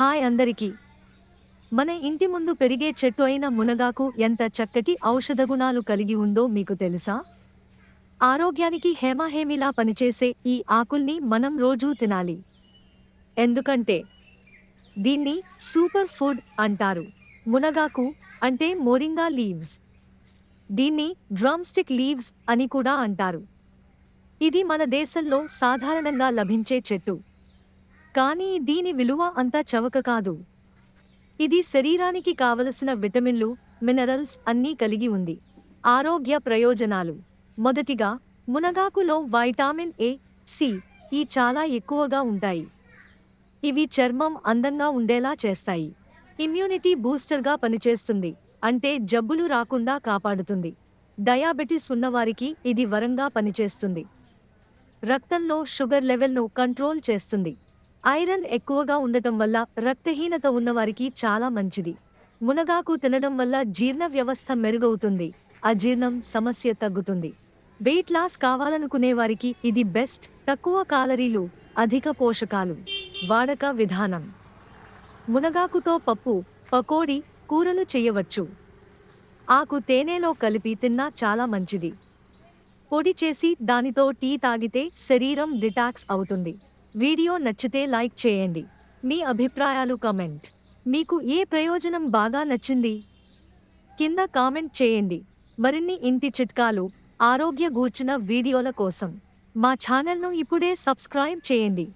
Hi అందరికీ. మన ఇంటి ముందు పెరిగే చెట్టు అయిన మునగాకు ఎంత చక్కటి ఔషధ గుణాలు కలిగి ఉందో మీకు తెలుసా? ఆరోగ్యానికి హేమహేమిలా పనిచేసే ఈ ఆకుల్ని మనం రోజూ తినాలి. ఎందుకంటే దీన్ని సూపర్ ఫుడ్ అంటారు. మునగాకు అంటే మోరింగా లీవ్స్. దీన్ని డ్రమ్స్టిక్ లీవ్స్ అని కూడా అంటారు. ఇది మన దేశంలో సాధారణంగా లభించే చెట్టు. కానీ దీని విలువ అంత చవక కాదు. ఇది శరీరానికి కావలసిన విటమిన్లు మినరల్స్ అన్నీ కలిగి ఉంది. ఆరోగ్య ప్రయోజనాలు. మొదటిగా మునగాకులో వైటామిన్ ఏ సి ఈ చాలా ఎక్కువగా ఉంటాయి. ఇవి చర్మం అందంగా ఉండేలా చేస్తాయి. ఇమ్యూనిటీ బూస్టర్గా పనిచేస్తుంది. అంటే జబ్బులు రాకుండా కాపాడుతుంది. డయాబెటిస్ ఉన్నవారికి ఇది వరంగా పనిచేస్తుంది. రక్తంలో షుగర్ లెవెల్ను కంట్రోల్ చేస్తుంది. ఐరన్ ఎక్కువగా ఉండటం వల్ల రక్తహీనత ఉన్నవారికి చాలా మంచిది. మునగాకు తినడం వల్ల జీర్ణ వ్యవస్థ మెరుగవుతుంది. అజీర్ణం సమస్య తగ్గుతుంది. వెయిట్ లాస్ కావాలనుకునే వారికి ఇది బెస్ట్. తక్కువ కాలరీలు అధిక పోషకాలు. వాడక విధానం. మునగాకుతో పప్పు పకోడీ కూరలు చేయవచ్చు. ఆకు తేనెలో కలిపి తిన్నా చాలా మంచిది. పొడి చేసి దానితో టీ తాగితే శరీరం డిటాక్స్ అవుతుంది. వీడియో నచ్చితే లైక్ చేయండి. మీ అభిప్రాయాలు కమెంట్. మీకు ఏ ప్రయోజనం బాగా నచ్చింది? కింద కామెంట్ చేయండి. మరిన్ని ఇంటి చిట్కాలు ఆరోగ్య గూర్చిన వీడియోల కోసం మా ఛానల్ను ఇప్పుడే సబ్స్క్రైబ్ చేయండి.